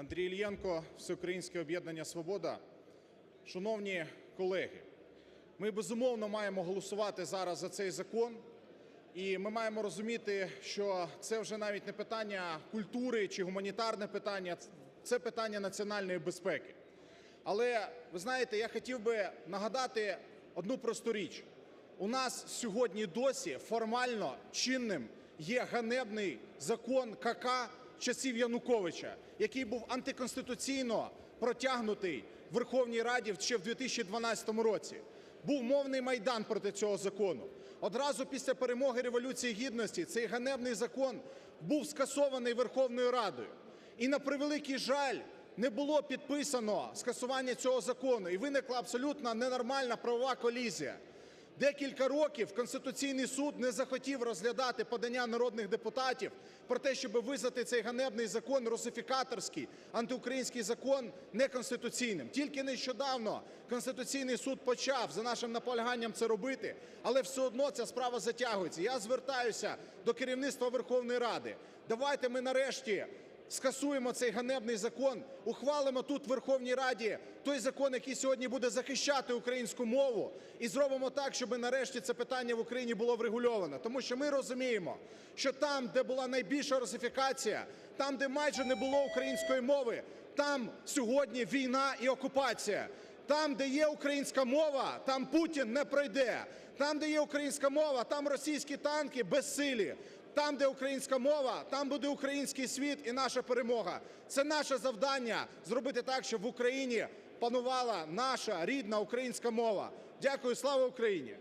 Андрій Іллєнко, Всеукраїнське об'єднання Свобода. Шановні колеги, ми безумовно маємо голосувати зараз за цей закон. І ми маємо розуміти, що це вже навіть не питання культури чи гуманітарне питання, це питання національної безпеки. Але ви знаєте, я хотів би нагадати одну просту річ: у нас сьогодні досі формально чинним є ганебний закон КК часів Януковича, який був антиконституційно протягнутий в Верховній Раді ще в 2012 році. Був мовний майдан проти цього закону. Одразу після перемоги Революції Гідності цей ганебний закон був скасований Верховною Радою. І на превеликий жаль, не було підписано скасування цього закону, і виникла абсолютно ненормальна правова колізія. Декілька років Конституційний суд не захотів розглядати подання народних депутатів про те, щоб визнати цей ганебний закон русифікаторський, антиукраїнський закон неконституційним. Тільки нещодавно Конституційний суд почав за нашим наполяганням це робити, але все одно ця справа затягується. Я звертаюся до керівництва Верховної Ради. Давайте ми нарешті скасуємо цей ганебний закон, ухвалимо тут в Верховній Раді той закон, який сьогодні буде захищати українську мову, і зробимо так, щоб нарешті це питання в Україні було врегульовано. Тому що ми розуміємо, що там, де була найбільша русифікація, там, де майже не було української мови, там сьогодні війна і окупація. Там, де є українська мова, там Путін не пройде. Там, де є українська мова, там російські танки безсилі. Там, де українська мова, там буде український світ і наша перемога. Це наше завдання зробити так, щоб в Україні панувала наша рідна українська мова. Дякую, слава Україні!